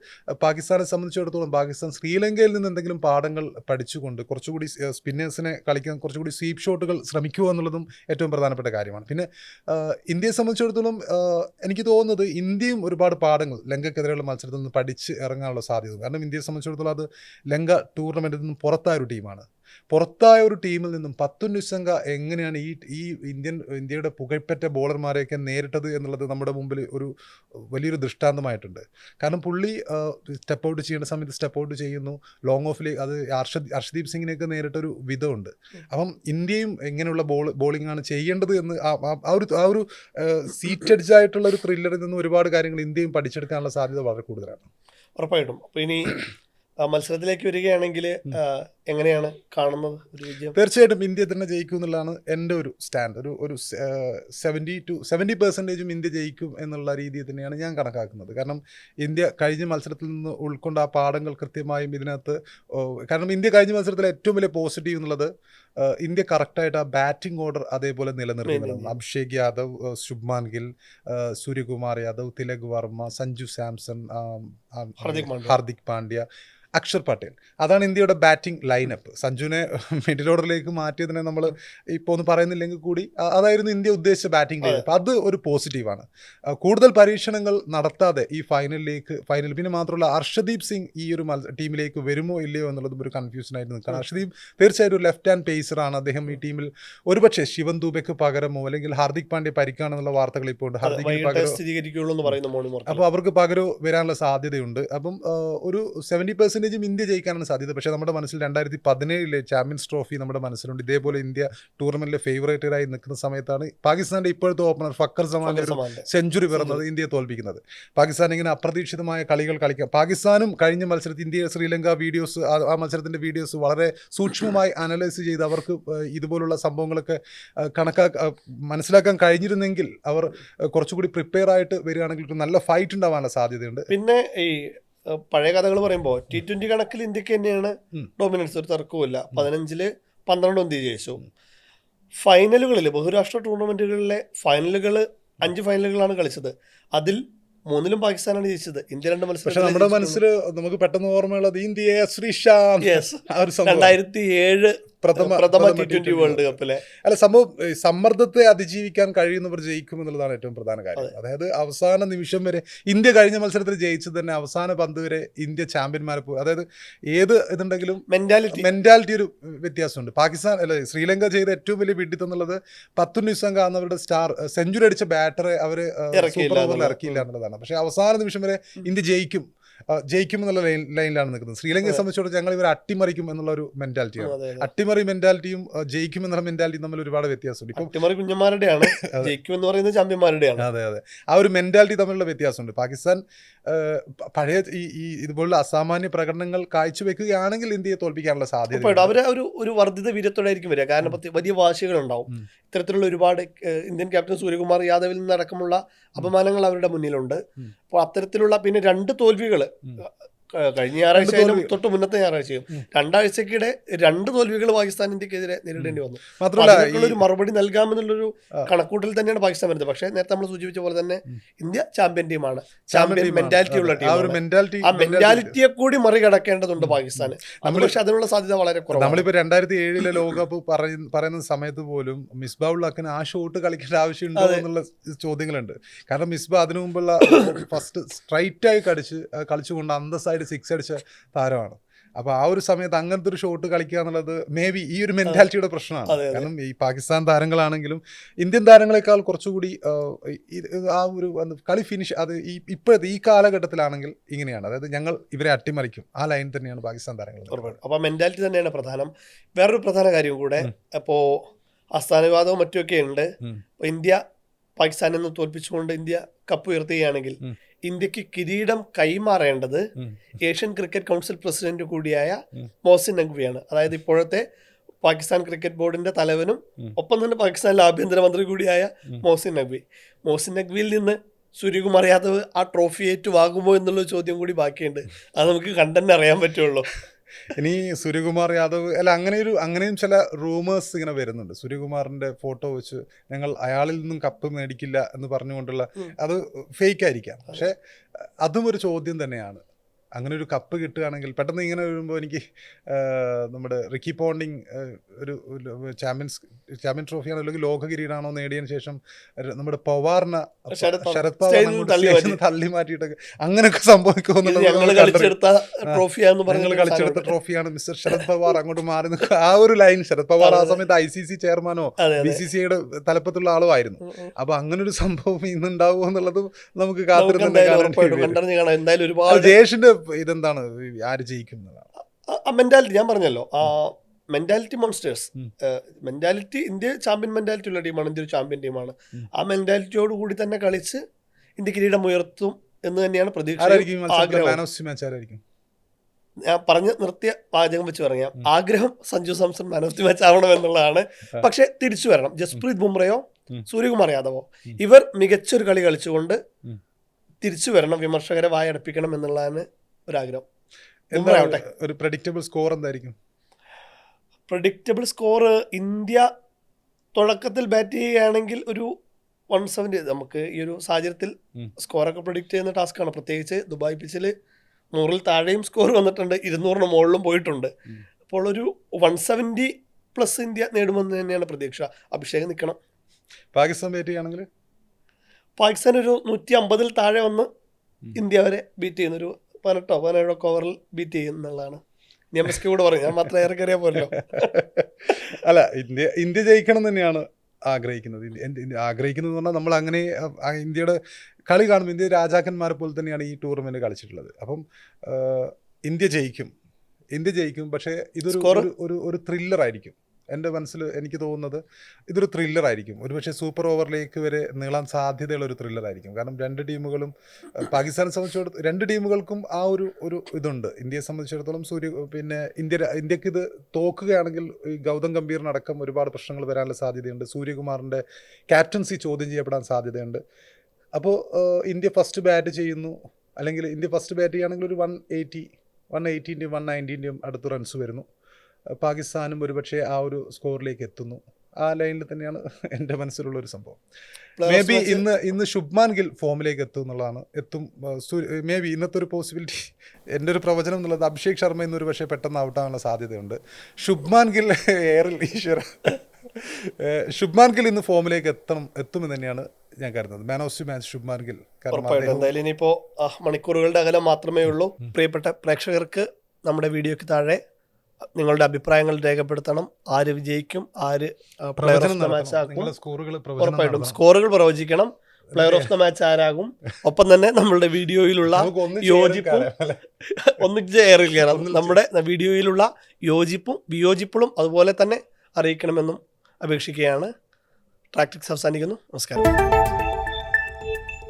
പാകിസ്ഥാനെ സംബന്ധിച്ചിടത്തോളം പാകിസ്ഥാൻ ശ്രീലങ്കയിൽ നിന്ന് എന്തെങ്കിലും പാഠങ്ങൾ പഠിച്ചുകൊണ്ട് കുറച്ചുകൂടി സ്പിന്നേഴ്സിനെ കളിക്കാൻ കുറച്ചുകൂടി സ്വീപ്പ് ഷോട്ടുകൾ ശ്രമിക്കുക എന്നുള്ളതും ഏറ്റവും പ്രധാനപ്പെട്ട കാര്യമാണ്. പിന്നെ ഇന്ത്യയെ സംബന്ധിച്ചിടത്തോളം എനിക്ക് തോന്നുന്നത് ഇന്ത്യയും ഒരുപാട് പാഠങ്ങൾ ലങ്കക്കെതിരെയുള്ള മത്സരത്തിൽ നിന്ന് പഠിച്ച് ഇറങ്ങാനുള്ള സാധ്യത. കാരണം ഇന്ത്യയെ സംബന്ധിച്ചിടത്തോളം അത് ലങ്ക ടൂർണമെന്റിൽ നിന്ന് പുറത്തായ ഒരു ടീമാണ് പുറത്തായ ഒരു ടീമിൽ നിന്നും പത്തു നിസ്സംഗ എങ്ങനെയാണ് ഈ ഈ ഇന്ത്യൻ ഇന്ത്യയുടെ പുകഴ്പ്പറ്റ ബോളർമാരെയൊക്കെ നേരിട്ടത് എന്നുള്ളത് നമ്മുടെ മുമ്പിൽ ഒരു വലിയൊരു ദൃഷ്ടാന്തമായിട്ടുണ്ട്. കാരണം പുള്ളി സ്റ്റെപ്പ് ഔട്ട് ചെയ്യേണ്ട സമയത്ത് സ്റ്റെപ്പ് ഔട്ട് ചെയ്യുന്നു. ലോങ് ഓഫിലേക്ക് അത് അർഷദ് അർഷദീപ് സിംഗിനെയൊക്കെ നേരിട്ടൊരു വിധമുണ്ട്. അപ്പം ഇന്ത്യയും എങ്ങനെയുള്ള ബോൾ ബോളിംഗ് ആണ് ചെയ്യേണ്ടത് എന്ന് ആ- ഒരു ആ ഒരു സീറ്റഡ്ജ് ആയിട്ടുള്ള ഒരു ത്രില്ലറിൽ നിന്ന് ഒരുപാട് കാര്യങ്ങൾ ഇന്ത്യയും പഠിച്ചെടുക്കാനുള്ള സാധ്യത വളരെ കൂടുതലാണ്. ഉറപ്പായിട്ടും. അപ്പോൾ ഇനി മത്സരത്തിലേക്ക് വരികയാണെങ്കിൽ എങ്ങനെയാണ് കാണുന്നത് ഒരു വിജയം? തീർച്ചയായിട്ടും ഇന്ത്യ തന്നെ ജയിക്കും എന്നുള്ളതാണ് എന്റെ ഒരു സ്റ്റാൻഡ് ഒരു ഒരു സെവന്റി ടു സെവന്റി പെർസെന്റേജും ഇന്ത്യ ജയിക്കും എന്നുള്ള രീതിയിൽ തന്നെയാണ് ഞാൻ കണക്കാക്കുന്നത്. കാരണം ഇന്ത്യ കഴിഞ്ഞ മത്സരത്തിൽ നിന്ന് ഉൾക്കൊണ്ട ആ പാഠങ്ങൾ കൃത്യമായും ഇതിനകത്ത് കാരണം ഇന്ത്യ കഴിഞ്ഞ മത്സരത്തിൽ ഏറ്റവും വലിയ പോസിറ്റീവ് എന്നുള്ളത് ഇന്ത്യ കറക്റ്റായിട്ട് ആ ബാറ്റിംഗ് ഓർഡർ അതേപോലെ നിലനിർത്തുന്നതാണ് അഭിഷേക് യാദവ് ശുഭ്മാൻ ഗിൽ സൂര്യകുമാർ യാദവ് തിലക് വർമ്മ സഞ്ജു സാംസൺ ഹാർദിക് പാണ്ഡ്യ. അക്ഷർ പട്ടേൽ. അതാണ് ഇന്ത്യയുടെ ബാറ്റിംഗ് ലൈനപ്പ് സഞ്ജുവിനെ മിഡിൽ ഓർഡറിലേക്ക് മാറ്റിയതിനെ നമ്മൾ ഇപ്പോൾ ഒന്ന് പറയുന്നില്ലെങ്കിൽ കൂടി അതായിരുന്നു ഇന്ത്യ ഉദ്ദേശിച്ച ബാറ്റിംഗ് ലൈനപ്പ് അത്. ഒരു പോസിറ്റീവാണ്. കൂടുതൽ പരീക്ഷണങ്ങൾ നടത്താതെ ഈ ഫൈനലിലേക്ക് ഫൈനൽ പിന്നെ മാത്രമല്ല അർഷദീപ് സിംഗ് ഈ ഒരു ടീമിലേക്ക് വരുമോ ഇല്ലയോ എന്നുള്ളതും ഒരു കൺഫ്യൂഷനായിട്ട് നിൽക്കുകയാണ്. അർഷദീപ് തീർച്ചയായിട്ടും ഒരു ലെഫ്റ്റ് ഹാൻഡ് പേസറാണ് അദ്ദേഹം ഈ ടീമിൽ ഒരുപക്ഷെ ശിവൻ ദൂബയ്ക്ക് പകരമോ അല്ലെങ്കിൽ ഹാർദിക് പാണ്ഡ്യ പരിക്കാണെന്നുള്ള വാർത്തകൾ ഇപ്പോൾ ഉണ്ട്. ഹാർദിക് പകരം അപ്പോൾ അവർക്ക് പകരം വരാനുള്ള സാധ്യതയുണ്ട്. അപ്പം ഒരു സെവന്റി പെർസെന്റേജും ഇന്ത്യ ജയിക്കാനാണ് സാധ്യത. പക്ഷേ നമ്മുടെ മനസ്സിൽ രണ്ടായിരത്തി പതിനേഴിലെ ചാമ്പ്യൻസ് ട്രോഫി നമ്മുടെ മനസ്സിലുണ്ട്. ഇതേപോലെ ഇന്ത്യ ടൂർണമെന്റിലെ ഫേവറേറ്റഡായി നിൽക്കുന്ന സമയത്താണ് പാകിസ്ഥാന്റെ ഇപ്പോഴത്തെ ഓപ്പണർ ഫക്കർ സമാന്റെ ഒരു. സെഞ്ചുറി പിറന്നത് ഇന്ത്യയെ തോൽപ്പിക്കുന്നത്. പാകിസ്ഥാൻ ഇങ്ങനെ അപ്രതീക്ഷിതമായ കളികൾ കളിക്കാം. പാകിസ്ഥാനും കഴിഞ്ഞ മത്സരത്തിൽ ഇന്ത്യ ശ്രീലങ്ക വീഡിയോസ് ആ- മത്സരത്തിന്റെ മത്സരത്തിന്റെ വീഡിയോസ് വളരെ സൂക്ഷ്മമായി അനലൈസ് ചെയ്ത് അവർക്ക് ഇതുപോലുള്ള സംഭവങ്ങളൊക്കെ കണക്കാ മനസ്സിലാക്കാൻ കഴിഞ്ഞിരുന്നെങ്കിൽ അവർ കുറച്ചുകൂടി പ്രിപ്പയർ ആയിട്ട് വരികയാണെങ്കിൽ ഒരു നല്ല ഫൈറ്റ് ഉണ്ടാവാനുള്ള സാധ്യതയുണ്ട്. പിന്നെ ഈ പഴയ കഥകൾ പറയുമ്പോൾ ടി ട്വന്റി കണക്കിൽ ഇന്ത്യയ്ക്ക് തന്നെയാണ്. ഡോമിനൻസ് ഒരു തർക്കവുമില്ല. പതിനഞ്ചിൽ പന്ത്രണ്ടും ഇന്ത്യ ജയിച്ചു. ഫൈനലുകളിൽ ബഹുരാഷ്ട്ര ടൂർണമെന്റുകളിലെ ഫൈനലുകൾ അഞ്ച് ഫൈനലുകളാണ് കളിച്ചത്. അതിൽ മൂന്നിലും പാകിസ്ഥാനാണ് ജയിച്ചത്. ഇന്ത്യ രണ്ട് പക്ഷെ നമ്മുടെ മനസ്സിൽ നമുക്ക് പെട്ടെന്ന് ഓർമ്മയുള്ളത് ഇന്ത്യയെ ശ്രീശാന്ത് രണ്ടായിരത്തി ഏഴ് പ്രഥമ പ്രഥമ ടി ട്വന്റി വേൾഡ് കപ്പിലെ അല്ല സംഭവം സമ്മർദ്ദത്തെ അതിജീവിക്കാൻ കഴിയുന്നവർ ജയിക്കും എന്നുള്ളതാണ് ഏറ്റവും പ്രധാന കാര്യം. അതായത് അവസാന നിമിഷം വരെ ഇന്ത്യ കഴിഞ്ഞ മത്സരത്തിൽ ജയിച്ചത് തന്നെ അവസാന പന്ത് വരെ ഇന്ത്യ ചാമ്പ്യന്മാരെ പോയി. അതായത് ഏത് ഇതുണ്ടെങ്കിലും മെന്റാലിറ്റി മെന്റാലിറ്റി ഒരു വ്യത്യാസമുണ്ട്. പാകിസ്ഥാൻ അല്ല ശ്രീലങ്ക ചെയ്ത ഏറ്റവും വലിയ വിഡിത്തം എന്നുള്ളത് പത്തു നിമിഷം എന്നവരുടെ സ്റ്റാർ സെഞ്ചുറി അടിച്ച ബാറ്ററെ അവർ ഇറക്കിയില്ല സൂപ്പർ ഓവറിൽ ഇറക്കിയില്ല എന്നുള്ളതാണ്. പക്ഷെ അവസാന നിമിഷം വരെ ഇന്ത്യ ജയിക്കും. ജയിക്കും എന്നുള്ള ലൈൻ ലൈനിലാണ് നിൽക്കുന്നത്. ശ്രീലങ്കയെ സംബന്ധിച്ചിടത്തോളം ഞങ്ങൾ ഇവർ അട്ടിമറിക്കും എന്നുള്ള ഒരു മെന്റാലിറ്റിയാണ്. അട്ടിമറി മെന്റാലിറ്റിയും ജയിക്കും എന്നുള്ള മെന്റാലിറ്റിയും തമ്മിൽ ഒരുപാട് വ്യത്യാസമുണ്ട്. ഇപ്പം അട്ടിമറി കുഞ്ഞന്മാരുടെയാണ്. [laughs] ജയിക്കും എന്ന് പറയുന്നത് ചാമ്പ്യന്മാരുടെയാണ്. അതെ അതെ. ആ ഒരു മെന്റാലിറ്റി തമ്മിലുള്ള വ്യത്യാസമുണ്ട്. പാകിസ്ഥാൻ പഴയ ഈ ഈ ഇതുപോലുള്ള അസാമാന്യ പ്രകടനങ്ങൾ കാഴ്ചവെക്കുകയാണെങ്കിൽ ഇന്ത്യയെ തോൽപ്പിക്കാനുള്ള സാധ്യത അവർ ഒരു ഒരു വർദ്ധിത വീര്യത്തോടായിരിക്കും വരിക. കാരണം വലിയ വാശികളുണ്ടാവും. ഉണ്ടാവും ഇത്തരത്തിലുള്ള ഒരുപാട് ഇന്ത്യൻ ക്യാപ്റ്റൻ സൂര്യകുമാർ യാദവിൽ നിന്നടക്കമുള്ള അപമാനങ്ങൾ അവരുടെ മുന്നിലുണ്ട്. അപ്പോൾ അത്തരത്തിലുള്ള പിന്നെ രണ്ട് തോൽവികൾ. കഴിഞ്ഞ ഞായറാഴ്ച ആയാലും തൊട്ട് മുന്നത്തെ ഞായറാഴ്ചയും. രണ്ടാഴ്ചക്കിടെ രണ്ട് തോൽവികൾ പാകിസ്ഥാൻ ഇന്ത്യക്കെതിരെ നേരിടേണ്ടി വന്നു. മാത്രമല്ല ഒരു മറുപടി നൽകാമെന്നുള്ളൊരു കണക്കൂട്ടിൽ തന്നെയാണ് പാകിസ്ഥാൻ വരുന്നത്. പക്ഷേ നേരത്തെ നമ്മൾ സൂചിപ്പിച്ച പോലെ തന്നെ ഇന്ത്യ ചാമ്പ്യൻ ടീമാണ് ചാമ്പ്യൻ മെന്റാലിറ്റി ഉള്ള ടീം ആ മെന്റാലിറ്റിയെ കൂടി മറികടക്കേണ്ടതുണ്ട് പാകിസ്ഥാന്. പക്ഷെ അതിനുള്ള സാധ്യത വളരെ കുറവാണ്. നമ്മളിപ്പോ രണ്ടായിരത്തി ഏഴിലെ ലോകകപ്പ് പറയുന്ന സമയത്ത് പോലും മിസ്ബാ ഉള്ളക്കിന് ആ ഷോട്ട് കളിക്കേണ്ട ആവശ്യമുണ്ടോ എന്നുള്ള ചോദ്യങ്ങളുണ്ട്. കാരണം മിസ്ബ അതിനു മുമ്പുള്ള ഫസ്റ്റ് സ്ട്രൈറ്റ് ആയി കടിച്ച് കളിച്ചുകൊണ്ട് കളിച്ചുകൊണ്ട് അന്തസ്സായിട്ട് സിക്സ് അടിച്ച താരമാണ്. അപ്പോൾ ആ ഒരു സമയത്ത് അങ്ങനത്തെ ഒരു ഷോട്ട് കളിക്കുക എന്നുള്ളത് മേ ബി ഈ ഒരു മെന്റാലിറ്റിയുടെ പ്രശ്നമാണ്. കാരണം ഈ പാകിസ്ഥാൻ താരങ്ങളാണെങ്കിലും ഇന്ത്യൻ താരങ്ങളെക്കാൾ കുറച്ചുകൂടി ആ, ഒരു കളി ഫിനിഷ് അത് ഈ ഇപ്പോഴത്തെ ഈ കാലഘട്ടത്തിലാണെങ്കിൽ ഇങ്ങനെയാണ്. അതായത് ഞങ്ങൾ ഇവരെ അട്ടിമറിക്കും. ആ ലൈൻ തന്നെയാണ് പാകിസ്ഥാൻ താരങ്ങൾ അപ്പോൾ മെന്റാലിറ്റി തന്നെയാണ് പ്രധാനം. വേറൊരു പ്രധാന കാര്യം കൂടെ അപ്പോൾ ആസ്ഥാനവാദവും മറ്റുമൊക്കെ ഉണ്ട്. ഇന്ത്യ പാകിസ്ഥാനിൽ നിന്ന് തോൽപ്പിച്ചുകൊണ്ട് ഇന്ത്യ കപ്പ് ഉയർത്തുകയാണെങ്കിൽ. ഇന്ത്യയ്ക്ക് കിരീടം കൈമാറേണ്ടത് ഏഷ്യൻ ക്രിക്കറ്റ് കൗൺസിൽ പ്രസിഡന്റ് കൂടിയായ മോസിൻ നഖ്വിയാണ്. അതായത് ഇപ്പോഴത്തെ പാകിസ്ഥാൻ ക്രിക്കറ്റ് ബോർഡിന്റെ തലവനും ഒപ്പം തന്നെ പാകിസ്ഥാനിലെ ആഭ്യന്തരമന്ത്രി കൂടിയായ മോസിൻ നഖ്വി. മോഹസിൻ നഖ്വിയിൽ നിന്ന് സൂര്യകുമാർ യാദവ് ആ ട്രോഫി ഏറ്റുവാകുമോ എന്നുള്ള ചോദ്യം കൂടി ബാക്കിയുണ്ട്. അത് നമുക്ക് കണ്ടന്റ് അറിയാൻ പറ്റുള്ളൂ. ഇനി സൂര്യകുമാർ യാദവ് അല്ല അങ്ങനെ ഒരു അങ്ങനെയും ചില റൂമേഴ്സ് ഇങ്ങനെ വരുന്നുണ്ട്. സൂര്യകുമാറിന്റെ ഫോട്ടോ വെച്ച് ഞങ്ങൾ അയാളിൽ നിന്നും കപ്പ് മേടിക്കില്ല എന്ന് പറഞ്ഞുകൊണ്ടുള്ള. അത് ഫേക്ക് ആയിരിക്കാം. പക്ഷെ അതും ഒരു ചോദ്യം തന്നെയാണ്. അങ്ങനെ ഒരു കപ്പ് കിട്ടുകയാണെങ്കിൽ പെട്ടെന്ന് ഇങ്ങനെ വരുമ്പോൾ എനിക്ക് നമ്മുടെ റിക്കി പോണ്ടിങ് ഒരു ചാമ്പ്യൻസ് ചാമ്പ്യൻ ട്രോഫിയാണോ അല്ലെങ്കിൽ ലോക കിരീടാണോ നേടിയതിനു ശേഷം നമ്മുടെ പവാറിനെ ശരത് പവാറിനെ തള്ളി. മാറ്റിയിട്ടൊക്കെ അങ്ങനെയൊക്കെ സംഭവിക്കുമെന്നുള്ളത് ഞങ്ങൾ കളിച്ചെടുത്ത ട്രോഫിയാണ് മിസ്റ്റർ ശരത് പവാർ അങ്ങോട്ട് മാറി നിൽക്കുക. ആ ഒരു ലൈൻ ശരത് പവാർ ആ. സമയത്ത് ഐ സി സി ചെയർമാനോ ബി സി സിയുടെ തലപ്പത്തുള്ള ആളോ ആയിരുന്നു. അപ്പൊ അങ്ങനെ ഒരു സംഭവം ഇന്നുണ്ടാവുമോ എന്നുള്ളത് നമുക്ക് കാത്തിരുന്നുണ്ട് ജയേഷിന്റെ ഇതെന്താണ്? ആര് ജയിക്കുന്നതാണ്? ആ മെന്റാലിറ്റി ഞാൻ പറഞ്ഞല്ലോ. ആ mentality monsters. Mentality India champion mentality ഉള്ള ടീമാണ് ഇന്ത്യ ഒരു ചാമ്പ്യൻ ടീമാണ് ആ മെന്റാലിറ്റിയോട് കൂടി തന്നെ കളിച്ച് ഇന്ത്യ കിരീടം ഉയർത്തും എന്ന് തന്നെയാണ് പ്രതീക്ഷ ഞാൻ പറഞ്ഞ് നിർത്തിയ പാചകം വെച്ച് പറയാം. ആഗ്രഹം Sanju Samson man of the match ആവണം എന്നുള്ളതാണ്. പക്ഷെ തിരിച്ചു വരണം. ജസ്പ്രീത് ബുംറയോ സൂര്യകുമാർ യാദവോ ഇവർ മികച്ചൊരു കളി കളിച്ചുകൊണ്ട്. തിരിച്ചു വരണം വിമർശകരെ വായടപ്പിക്കണം എന്നുള്ളതാണ് ഒരാഗ്രഹം. എന്താവട്ടെ ഒരു പ്രഡിക്റ്റബിൾ സ്കോർ എന്തായിരിക്കും? പ്രഡിക്റ്റബിൾ സ്കോർ ഇന്ത്യ തുടക്കത്തിൽ ബാറ്റ് ചെയ്യുകയാണെങ്കിൽ ഒരു വൺ സെവന്റി നമുക്ക് ഈ ഒരു സാഹചര്യത്തിൽ. സ്കോറൊക്കെ പ്രഡിക്റ്റ് ചെയ്യുന്ന ടാസ്ക്കാണ് പ്രത്യേകിച്ച് ദുബായ് പിച്ചിൽ നൂറിൽ താഴെയും സ്കോർ വന്നിട്ടുണ്ട്. ഇരുന്നൂറിന് മുകളിലും പോയിട്ടുണ്ട്. അപ്പോൾ ഒരു വൺ സെവന്റി പ്ലസ് ഇന്ത്യ നേടുമെന്ന് തന്നെയാണ് പ്രതീക്ഷ. അഭിഷേകം നിൽക്കണം. പാകിസ്ഥാൻ ബാറ്റ് ചെയ്യുകയാണെങ്കിൽ? പാകിസ്ഥാൻ ഒരു നൂറ്റി അമ്പതിൽ താഴെ വന്ന്. ഇന്ത്യ വരെ ബീറ്റ് ചെയ്യുന്ന ഒരു പതിനെട്ടോ പതിനേഴോ ഓവറിൽ ബീറ്റ് ചെയ്യും എന്നുള്ളതാണ്. നിയമസ്കി കൂടെ പറഞ്ഞു ഞാൻ മാത്രം ഏറെ കയറിയാൽ പോലല്ലോ [laughs] അല്ല ഇന്ത്യ ഇന്ത്യ ജയിക്കണം തന്നെയാണ് ആഗ്രഹിക്കുന്നത്. ഇന്ത്യ- ഇന്ത്യ- ഇന്ത്യ ആഗ്രഹിക്കുന്നത് പറഞ്ഞാൽ നമ്മൾ അങ്ങനെ ഇന്ത്യയുടെ കളി കാണുമ്പോൾ ഇന്ത്യ രാജാക്കന്മാരെ പോലെ തന്നെയാണ് ഈ ടൂർണമെന്റ് കളിച്ചിട്ടുള്ളത്. അപ്പം ഇന്ത്യ ജയിക്കും. ഇന്ത്യ ജയിക്കും. പക്ഷേ ഇതൊരു ഒരു ഒരു ത്രില്ലർ ആയിരിക്കും. എന്റെ മനസ്സിൽ എനിക്ക് തോന്നുന്നത് ഇതൊരു ത്രില്ലർ ആയിരിക്കും. ഒരുപക്ഷെ സൂപ്പർ ഓവറിലേക്ക് വരെ നീളാൻ സാധ്യതയുള്ള ഒരു ത്രില്ലർ ആയിരിക്കും. കാരണം രണ്ട് ടീമുകളും പാകിസ്ഥാനെ സംബന്ധിച്ചിടത്തോളം രണ്ട് ടീമുകൾക്കും ആ ഒരു ഒരു ഇതുണ്ട്. ഇന്ത്യയെ സംബന്ധിച്ചിടത്തോളം സൂര്യ പിന്നെ ഇന്ത്യ ഇന്ത്യയ്ക്ക് ഇത് തോക്കുകയാണെങ്കിൽ ഗൗതം ഗംഭീറിനടക്കം ഒരുപാട് പ്രശ്നങ്ങൾ വരാനുള്ള സാധ്യതയുണ്ട്. സൂര്യകുമാറിന്റെ ക്യാപ്റ്റൻസി ചോദ്യം ചെയ്യപ്പെടാൻ സാധ്യതയുണ്ട്. അപ്പോൾ ഇന്ത്യ ഫസ്റ്റ് ബാറ്റ് ചെയ്യുന്നു. അല്ലെങ്കിൽ ഇന്ത്യ ഫസ്റ്റ് ബാറ്റ് ചെയ്യുകയാണെങ്കിൽ ഒരു വൺ എയ്റ്റി വൺ എയ്റ്റീന്റെയും വൺ നയന്റീന്റെയും അടുത്ത് റൺസ് വരുന്നു. പാകിസ്ഥാനും ഒരുപക്ഷെ ആ ഒരു സ്കോറിലേക്ക് എത്തുന്നു. ആ ലൈനിൽ തന്നെയാണ് എന്റെ മനസ്സിലുള്ള ഒരു സംഭവം. മേ ബി ഇന്ന് ഇന്ന് ശുഭ്മാൻ ഗിൽ ഫോമിലേക്ക് എത്തും എന്നുള്ളതാണ്. എത്തും മേ ബി ഇന്നത്തെ ഒരു പോസിബിലിറ്റി എന്റെ ഒരു പ്രവചനം എന്നുള്ളത് അഭിഷേക് ശർമ്മ ഇന്നൊരു പക്ഷേ പെട്ടെന്ന് ഔട്ടാകാനുള്ള സാധ്യതയുണ്ട്. ശുഭ്മാൻ ഗിൽ എയറിൽ ഈശ്വര ശുഭ്മാൻ ഗിൽ ഇന്ന് ഫോമിലേക്ക് എത്തണം എത്തുമെന്ന് തന്നെയാണ് ഞാൻ കരുതുന്നത്. Man of the match Shubman Gill. എന്തായാലും ഇനിയിപ്പോ ആ, മണിക്കൂറുകളുടെ അകലം മാത്രമേ ഉള്ളൂ. പ്രിയപ്പെട്ട പ്രേക്ഷകർക്ക് നമ്മുടെ വീഡിയോയ്ക്ക് താഴെ നിങ്ങളുടെ അഭിപ്രായങ്ങൾ രേഖപ്പെടുത്തണം. ആര് വിജയിക്കും ആര് പ്ലെയർ ഓഫ് ദ മാച്ച് ആകും ഉറപ്പായിട്ടും സ്കോറുകൾ പ്രവചിക്കണം. പ്ലെയർ ഓഫ് ദ മാച്ച് ആരാകും? ഒപ്പം തന്നെ നമ്മളുടെ വീഡിയോയിലുള്ള യോജിപ്പും ഒന്നിച്ച് എയറിൽ കയറാം നമ്മുടെ വീഡിയോയിലുള്ള യോജിപ്പും വിയോജിപ്പുകളും അതുപോലെ തന്നെ അറിയിക്കണമെന്നും അപേക്ഷിക്കുകയാണ്. ട്രാക്ടിക്സ് അവസാനിക്കുന്നു. നമസ്കാരം.